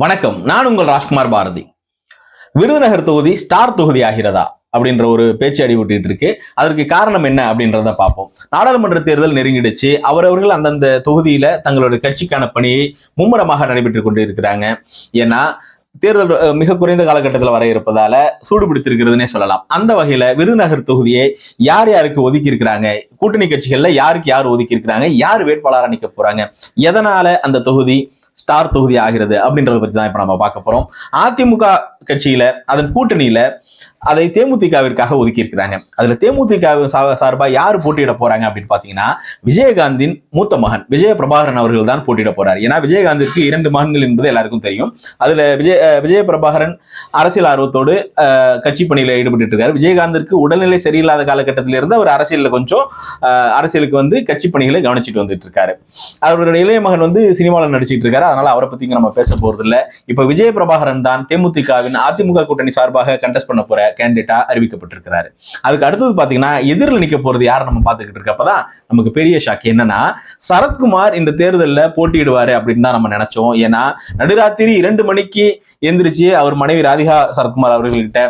வணக்கம். நான் உங்கள் ராஜ்குமார் பாரதி. விருதுநகர் தொகுதி ஸ்டார் தொகுதி ஆகிறதா அப்படின்ற ஒரு பேச்சு அடிபட்டு இருக்கு. அதற்கு காரணம் என்ன அப்படின்றத பார்ப்போம். நாடாளுமன்ற தேர்தல் நெருங்கிடுச்சு. அவரவர்கள் அந்தந்த தொகுதியில தங்களோட கட்சிக்கான பணியை மும்முரமாக நடைபெற்று கொண்டு இருக்கிறாங்க ஏன்னா தேர்தல் மிக குறைந்த காலகட்டத்தில் வர இருப்பதால சூடு பிடித்திருக்கிறதுனே சொல்லலாம். அந்த வகையில விருதுநகர் தொகுதியை யார் யாருக்கு ஒதுக்கி இருக்கிறாங்க கூட்டணி கட்சிகள்ல யாருக்கு யார் ஒதுக்கி இருக்கிறாங்க யார் வேட்பாளராக நிற்க போறாங்க? எதனால அந்த தொகுதி ஸ்டார் தொகுதி ஆகிறது அப்படின்றத பற்றி தான் இப்போ நம்ம பார்க்க போகிறோம் அதிமுக கட்சியில் அதன் கூட்டணியில் அதை தேமுதிகவிற்காக ஒதுக்கியிருக்கிறாங்க. அதில் அதுல தேமுதிக சா- சார்பா யார் போட்டியிட போறாங்க அப்படின்னு பாத்தீங்கன்னா விஜயகாந்தின் மூத்த மகன் விஜய பிரபாகரன் அவர்கள் தான் போட்டியிட போறாரு. ஏன்னா விஜயகாந்திற்கு இரண்டு மகன்கள் என்பது எல்லாருக்கும் தெரியும். அதுல விஜய விஜய பிரபாகரன் அரசியல் ஆர்வத்தோடு கட்சி பணியில ஈடுபட்டு இருக்காரு. விஜயகாந்திற்கு உடல்நிலை சரியில்லாத காலகட்டத்தில இருந்து அவர் அரசியல்ல கொஞ்சம் அரசியலுக்கு வந்து கட்சி பணிகளை கவனிச்சுட்டு வந்துட்டு இருக்காரு. அவருடைய இளைய மகன் வந்து சினிமாவில் நடிச்சிட்டு இருக்காரு. அதனால அவரை பத்தி நம்ம பேச போறது இல்ல இப்ப விஜய பிரபாகரன் தான் தேமுதிகவின் அதிமுக கூட்டணி சார்பாக கண்டஸ்ட் பண்ண போற கேண்டிடேட்டா அறிவிக்கப்பட்டிருக்கிறாரு. அதுக்கு அடுத்தது பாத்தீங்கன்னா எதிரில் நிக்க போறது யார் நம்ம பார்த்துக்கிட்டு இருக்கப்பதான் நமக்கு பெரிய ஷாக் என்னன்னா சரத்குமார் இந்த தேர்தலில் போட்டியிடுவாரு அப்படின்னு தான் நம்ம நினைச்சோம். ஏன்னா நடுராத்திரி இரண்டு மணிக்கு எந்திரிச்சு அவர் மனைவி ராதிகா சரத்குமார் அவர்கள்கிட்ட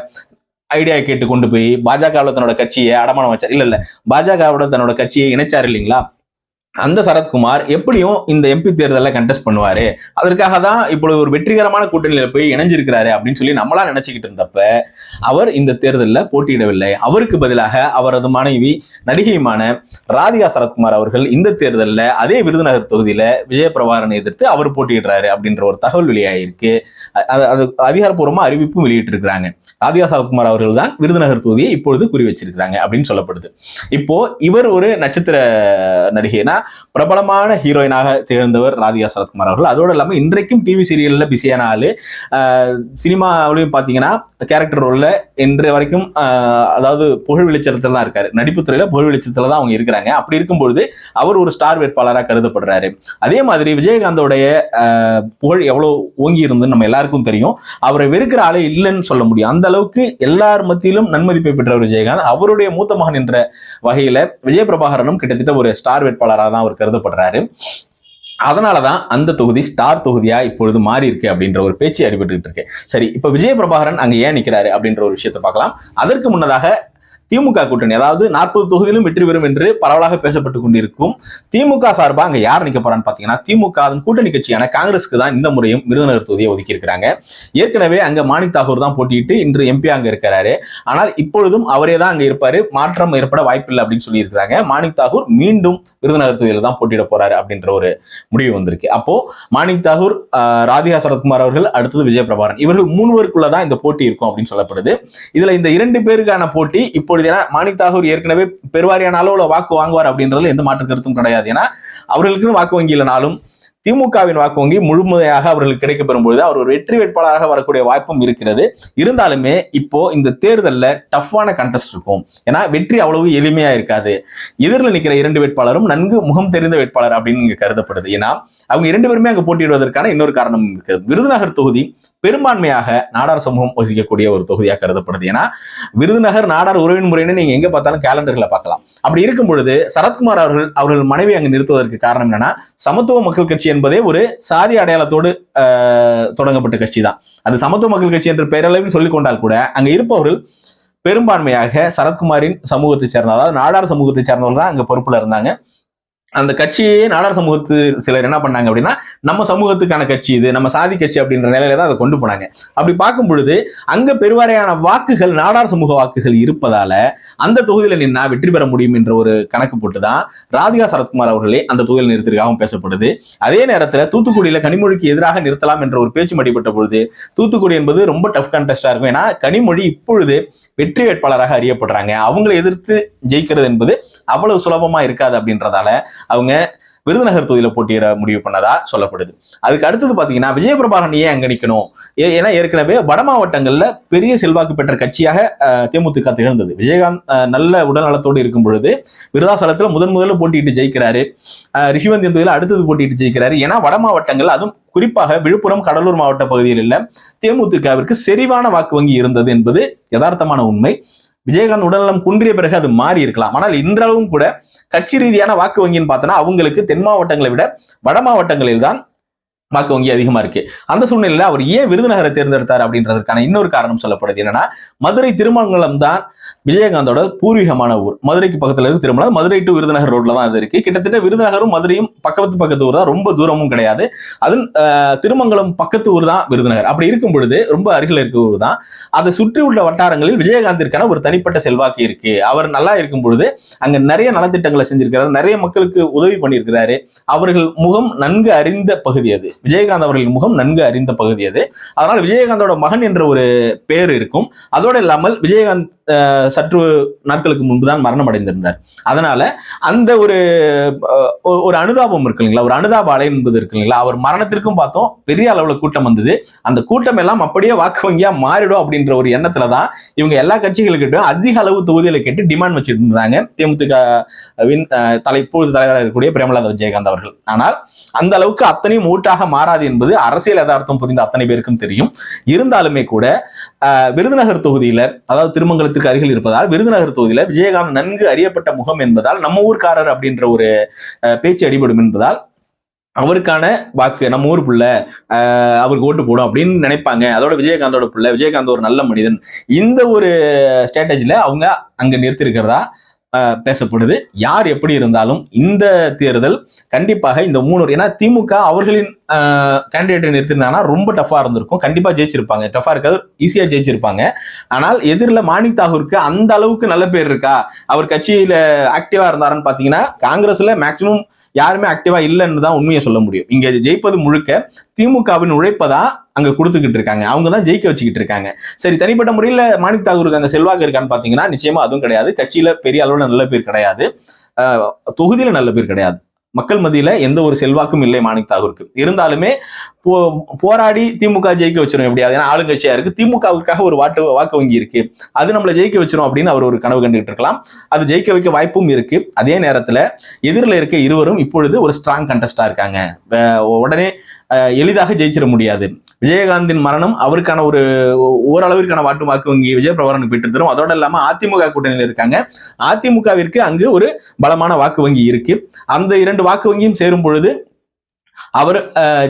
ஐடியா கேட்டு கொண்டு போய் பாஜகவில் தன்னோட கட்சியை அடமானம் வச்சார். இல்லை இல்லை பாஜகவோட தன்னோட கட்சியை இணைச்சார் இல்லைங்களா? அந்த சரத்குமார் எப்படியும் இந்த எம்பி தேர்தலில் கண்டெஸ்ட் பண்ணுவார். அதற்காக தான் இப்பொழுது ஒரு வெற்றிகரமான கூட்டணியில் போய் இணைஞ்சிருக்கிறாரு அப்படின்னு சொல்லி நம்மளா நினச்சிக்கிட்டு இருந்தப்ப அவர் இந்த தேர்தலில் போட்டியிடவில்லை. அவருக்கு பதிலாக அவரது மனைவி நடிகையுமான ராதிகா சரத்குமார் அவர்கள் இந்த தேர்தலில் அதே விருதுநகர் தொகுதியில் விஜயபிரபாரனை எதிர்த்து அவர் போட்டியிடுறாரு அப்படின்ற ஒரு தகவல் வெளியாகிருக்கு அது அது அதிகாரப்பூர்வமாக அறிவிப்பும் வெளியிட்டிருக்கிறாங்க. ராதிகா சரத்குமார் அவர்கள் தான் விருதுநகர் தொகுதியை இப்பொழுது குறி வச்சிருக்கிறாங்க அப்படின்னு சொல்லப்படுது. இப்போ இவர் ஒரு நட்சத்திர நடிகைனா பிரபலமான ஹீரோயினாக திகழ்ந்தவர் ராதிகா சரத்குமார் அவர்கள். அதோடு இல்லாமல் இன்றைக்கும் டிவி சீரியலில் பிஸியான ஆள். சினிமாவிலையும் பார்த்தீங்கன்னா கேரக்டர் ரோலில் இன்று வரைக்கும் அதாவது புகழ் வெளிச்சத்தில் தான் இருக்காரு. நடிப்புத் துறையில புகழ் வெளிச்சத்தில் தான் அவங்க இருக்கிறாங்க. அப்படி இருக்கும்பொழுது அவர் ஒரு ஸ்டார் வேட்பாளராக கருதப்படுறாரு. அதே மாதிரி விஜயகாந்தோடைய புகழ் எவ்வளோ ஓங்கி இருந்துன்னு நம்ம எல்லாருக்கும் தெரியும். அவரை வெறுக்கிற ஆளே இல்லைன்னு சொல்ல முடியும். அந்த அளவுக்கு எல்லார் மத்தியிலும் நன்மதிப்பை பெற்றவர் விஜயகாந்த். அவருடைய மூத்த மகன் என்ற வகையில விஜய் பிரபாகரனும் கிட்டத்தட்ட ஒரு ஸ்டார் வேட்பாளராக தான் அவர் கருதப்படுறாரு. அதனாலதான் அந்த தொகுதி ஸ்டார் தொகுதியாக இப்பொழுது மாறி இருக்கு அப்படின்ற ஒரு பேச்சு அடிபட்டு இருக்கு. சரி இப்போ விஜய பிரபாகரன் அங்கே ஏன் நிற்கிறாரு அப்படின்ற ஒரு விஷயத்தை பார்க்கலாம். அதற்கு முன்னதாக திமுக கூட்டணி அதாவது நாற்பது தொகுதியிலும் வெற்றி பெறும் என்று பரவலாக பேசப்பட்டு கொண்டிருக்கும் திமுக சார்பாக அங்க யார் நிக்க போறான்னு பாத்தீங்கன்னா திமுக அதன் கூட்டணி கட்சியான காங்கிரஸ்க்கு தான் இந்த முறையும் விருதுநகர் தொகுதியை ஒதுக்கி இருக்கிறாங்க. ஏற்கனவே அங்க மாணிக் தாகூர் தான் போட்டியிட்டு இன்று எம்பி அங்க இருக்கிறாரு. ஆனால் இப்பொழுதும் அவரே தான் அங்க இருப்பாரு. மாற்றம் ஏற்பட வாய்ப்பில்லை அப்படின்னு சொல்லி இருக்கிறாங்க. மாணிக் தாகூர் மீண்டும் விருதுநகர் தொகுதியில தான் போட்டியிட போறாரு அப்படின்ற ஒரு முடிவு வந்திருக்கு. அப்போ மாணிக் தாகூர் ராதிகா சரத்குமார் அவர்கள் அடுத்தது விஜய பிரபாரன் இவர்கள் மூணுவருக்குள்ள தான் இந்த போட்டி இருக்கும் அப்படின்னு சொல்லப்படுது. இதுல இந்த இரண்டு பேருக்கான போட்டி இப்பொழுது ஏன்னா மாணிக் தாகூர் ஏற்கனவே பெருவாரியான அளவுல வாக்கு வாங்குவார் அப்படின்றதுல எந்த மாற்று கருத்தும் கிடையாது. ஏன்னா அவர்களுக்குன்னு வாக்கு வங்கி இல்லைனாலும் திமுகவின் வாக்கு வங்கி முழுமையாக அவர்களுக்கு கிடைக்கப்பெறும் பொழுது அவர் ஒரு வெற்றி வேட்பாளராக வரக்கூடிய வாய்ப்பும் இருக்கிறது. இருந்தாலுமே இப்போ இந்த தேர்தலில் டஃப்பான கண்டெஸ்ட் இருக்கும். ஏன்னா வெற்றி அவ்வளவு எளிமையா இருக்காது. எதிரில் நிற்கிற இரண்டு வேட்பாளரும் நன்கு முகம் தெரிந்த வேட்பாளர் அப்படின்னு இங்க கருதப்படுது. ஏன்னா அவங்க இரண்டு பேருமே அங்க போட்டியிடுவதற்கான இன்னொரு காரணம் இருக்குது விருதுநகர் தொகுதி பெரும்பான்மையாக நாடார் சமூகம் வசிக்கக்கூடிய ஒரு தொகுதியாக கருதப்படுது. ஏன்னா விருதுநகர் நாடார் உறவின் முறைன்னு நீங்க எங்க பார்த்தாலும் கேலண்டர்களை பார்க்கலாம். அப்படி இருக்கும் பொழுது சரத்குமார் அவர்கள் அவர்கள் மனைவி அங்கு நிறுத்துவதற்கு காரணம் என்னன்னா சமத்துவ மக்கள் கட்சி என்பதே ஒரு சாதி அடையாளத்தோடு தொடங்கப்பட்ட கட்சி தான் அது சமத்துவ மக்கள் கட்சி என்ற பெயரளவில் சொல்லிக் கொண்டால் கூட அங்க இருப்பவர்கள் பெரும்பான்மையாக சரத்குமாரின் சமூகத்தை சேர்ந்த அதாவது நாடார் சமூகத்தை சேர்ந்தவர்கள் தான் அங்க பொறுப்புல இருந்தாங்க. அந்த கட்சியே நாடார் சமூகத்து சிலர் என்ன பண்ணாங்க அப்படின்னா நம்ம சமூகத்துக்கான கட்சி இது நம்ம சாதி கட்சி அப்படின்ற நிலையில தான் அதை கொண்டு போனாங்க. அப்படி பார்க்கும் பொழுது அங்க பெருவாரியான வாக்குகள் நாடார் சமூக வாக்குகள் இருப்பதால அந்த தொகுதியில நின்னா வெற்றி பெற முடியும் என்ற ஒரு கணக்கு போட்டு தான் ராதிகா சரத்குமார் அவர்களே அந்த தொகுதியில் நிறுத்திற்காகவும் பேசப்படுது. அதே நேரத்துல தூத்துக்குடியில கனிமொழிக்கு எதிராக நிறுத்தலாம் என்ற ஒரு பேச்சு அடிபட்ட பொழுது தூத்துக்குடி என்பது ரொம்ப டஃப் கண்டெஸ்டா இருக்கும். ஏன்னா கனிமொழி இப்பொழுது வெற்றி வேட்பாளராக அறியப்படுறாங்க. அவங்களை எதிர்த்து ஜெயிக்கிறது என்பது அவ்வளவு சுலபமா இருக்காது அப்படின்றதால அவங்க விருதுநகர் தொகுதியில போட்டியிட முடிவு பண்ணதா சொல்லப்படுது. அதுக்கு அடுத்தது பாத்தீங்கன்னா விஜயபிரபாகரன் ஏன் அங்க நிக்கணும். ஏ- ஏன்னா ஏற்கனவே வட மாவட்டங்கள்ல பெரிய செல்வாக்கு பெற்ற கட்சியாக தேமுதிக திகழ்ந்தது. விஜயகாந்த் நல்ல உடல் நலத்தோடு இருக்கும் பொழுது விருதாசலத்துல முதன் முதல்ல போட்டியிட்டு ஜெயிக்கிறாரு. அஹ், ரிஷிவந்தியம் தொகுதியில அடுத்தது போட்டியிட்டு ஜெயிக்கிறாரு? ஏன்னா வட மாவட்டங்கள் அதுவும் குறிப்பாக விழுப்புரம் கடலூர் மாவட்ட பகுதியில் இல்லை தேமுதிகவிற்கு செறிவான வாக்கு வங்கி இருந்தது என்பது யதார்த்தமான உண்மை. விஜயகாந்த் உடல்நலம் குன்றிய பிறகு அது மாறி இருக்கலாம். ஆனால் இன்றளவும் கூட கட்சி ரீதியான வாக்கு வங்கின்னு பார்த்தோன்னா அவங்களுக்கு தென் மாவட்டங்களை விட வட மாவட்டங்களில் தான் வாக்கு வங்கி அதிகமா இருக்கு. அந்த சூழ்நிலையில அவர் ஏன் விருதுநகரை தேர்ந்தெடுத்தார் அப்படின்றதுக்கான இன்னொரு காரணம் சொல்லப்படுது. என்னன்னா மதுரை திருமங்கலம் தான் விஜயகாந்தோட பூர்வீகமான ஊர். மதுரைக்கு பக்கத்துல இருக்கு திருமணம் மதுரை டு விருதுநகர் ரோட்ல தான் அது இருக்கு. கிட்டத்தட்ட விருதுநகரும் மதுரையும் பக்கத்து பக்கத்து ஊர் தான். ரொம்ப தூரமும் கிடையாது. அது திருமங்கலம் பக்கத்து ஊர் தான் விருதுநகர். அப்படி இருக்கும் பொழுது ரொம்ப அருகில் இருக்க ஊர் தான். அதை சுற்றி உள்ள வட்டாரங்களில் விஜயகாந்திற்கான ஒரு தனிப்பட்ட செல்வாக்கு இருக்கு. அவர் நல்லா இருக்கும் பொழுது அங்க நிறைய நலத்திட்டங்களை செஞ்சிருக்கிறார். நிறைய மக்களுக்கு உதவி பண்ணியிருக்கிறாரு. அவர்கள் முகம் நன்கு அறிந்த பகுதி அது. விஜயகாந்த் அவர்களின் முகம் நன்கு அறிந்த பகுதி அது. அதனால் விஜயகாந்தோட மகன் என்ற ஒரு பேர் இருக்கும். அதோடு இல்லாமல் விஜயகாந்த் சற்று நாட்களுக்கு முன்பு தான் மரணம் அடைந்திருந்தார் அதனால அந்த ஒரு ஒரு அனுதாபம் இருக்கு இல்லைங்களா? ஒரு அனுதாப அலை என்பது இருக்கு இல்லைங்களா? அவர் மரணத்திற்கும் பார்த்தோம் பெரிய அளவுல கூட்டம் வந்தது. அந்த கூட்டம் எல்லாம் அப்படியே வாக்கு வங்கியா மாறிடும் அப்படின்ற ஒரு எண்ணத்துல தான் இவங்க எல்லா கட்சிகளுக்கிட்டும் அதிக அளவு தொகுதியில கேட்டு டிமாண்ட் வச்சுட்டு இருந்தாங்க தேமுதிக வின் தலை இப்பொழுது தலைவராக இருக்கக்கூடிய பிரேமலதா விஜயகாந்த் அவர்கள். ஆனால் அந்த அளவுக்கு அத்தனையும் ஓட்டாக மாறாது என்பது அரசியல் யதார்த்தம் புரிந்த அத்தனை பேருக்கும் தெரியும். இருந்தாலுமே கூட விருதுநகர் தொகுதியில அதாவது திருமங்கலத்திற்கு அருகில் இருப்பதால் விருதுநகர் தொகுதியில விஜயகாந்த் நன்கு அறியப்பட்ட முகம் என்பதால் நம்ம ஊர்க்காரர் அப்படின்ற ஒரு அஹ், பேச்சு அடிபடும் என்பதால் அவருக்கான வாக்கு நம்ம ஊர் புள்ள அஹ், அவருக்கு ஓட்டு போடும் அப்படின்னு நினைப்பாங்க. அதோட விஜயகாந்தோட புள்ள விஜயகாந்த் ஒரு நல்ல மனிதன். இந்த ஒரு ஸ்ட்ராட்டஜில அவங்க அங்க நிறுத்திருக்கிறதா பேசப்படுது. யார் எப்படி இருந்தாலும் இந்த தேர்தல் கண்டிப்பாக இந்த மூணு ஏன்னா திமுக அவர்களின் கேண்டிடேட்டை நிறுத்திருந்தாங்கன்னா ரொம்ப டஃபா இருந்திருக்கும். கண்டிப்பா ஜெயிச்சிருப்பாங்க. டஃபா இருக்காது ஈஸியா ஜெயிச்சிருப்பாங்க. ஆனால் எதிரில் மாணிக் தாகூருக்கு அந்த அளவுக்கு நல்ல பேர் இருக்கா? அவர் கட்சியில ஆக்டிவா இருந்தாருன்னு பாத்தீங்கன்னா காங்கிரஸ்ல மேக்சிமம் யாருமே ஆக்டிவா இல்லைன்னு தான் உண்மையை சொல்ல முடியும். இங்க ஜெயிப்பது முழுக்க திமுகவின் உழைப்பதான் அங்க கொடுத்துக்கிட்டு இருக்காங்க. அவங்க தான் ஜெயிக்க வச்சுக்கிட்டு இருக்காங்க. சரி தனிப்பட்ட முறையில் மாணிக் தாகூருக்கு அங்க செல்வாக்கு இருக்கான்னு பாத்தீங்கன்னா நிச்சயமா அதுவும் கிடையாது. கட்சியில பெரிய அளவுல நல்ல பேர் கிடையாது. தொகுதியில நல்ல பேர் கிடையாது. மக்கள் மத்தியில எந்த ஒரு செல்வாக்கும் இல்லை மாணிக் தாகூருக்கு. இருந்தாலுமே போ போராடி திமுக ஜெயிக்க வச்சிடும் எப்படியாது ஏன்னா ஆளுங்கட்சியா இருக்கு. திமுகவுக்காக ஒரு வாட்டு வாக்கு வங்கி இருக்கு. அது நம்மளை ஜெயிக்க வச்சிடும் அப்படின்னு அவர் ஒரு கனவு கண்டுகிட்டு இருக்கலாம். அது ஜெயிக்க வைக்க வாய்ப்பும் இருக்கு. அதே நேரத்துல எதிரில் இருக்க இருவரும் இப்பொழுது ஒரு ஸ்ட்ராங் கண்டஸ்டா இருக்காங்க. உடனே எளிதாக ஜெயிச்சிட முடியாது. விஜயகாந்தின் மரணம் அவருக்கான ஒரு ஓரளவிற்கான வாட்டு வாக்கு வங்கி விஜயபிரபாரனுக்கு பெற்று தரும். அதோட இல்லாம அதிமுக கூட்டணியில் இருக்காங்க. அதிமுகவிற்கு அங்கு ஒரு பலமான வாக்கு வங்கி இருக்கு. அந்த இரண்டு வாக்கு வங்கியும் சேரும் பொழுது அவர்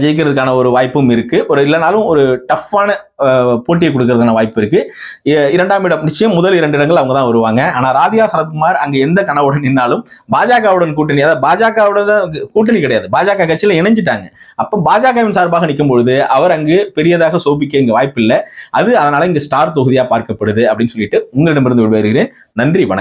ஜெயிக்கிறதுக்கான ஒரு வாய்ப்பும் இருக்கு. ஒரு இல்லைனாலும் ஒரு டஃப்பான போட்டியை கொடுக்கறதுக்கான வாய்ப்பு இருக்கு. இரண்டாம் இடம் நிச்சயம் முதல் இரண்டு இடங்கள் அவங்க தான் வருவாங்க. ஆனா ராதிகா சரத்குமார் அங்க எந்த கனவுடன் நின்னாலும் பாஜகவுடன் கூட்டணி அதாவது பாஜகவுடன் கூட்டணி கிடையாது. பாஜக கட்சியில இணைஞ்சிட்டாங்க. அப்ப பாஜகவின் சார்பாக நிற்கும் பொழுது அவர் அங்கு பெரியதாக சோபிக்க இங்க வாய்ப்பு இல்லை அது அதனால இங்க ஸ்டார் தொகுதியா பார்க்கப்படுது அப்படின்னு சொல்லிட்டு உங்களிடமிருந்து விடைபெறுகிறேன். நன்றி வணக்கம்.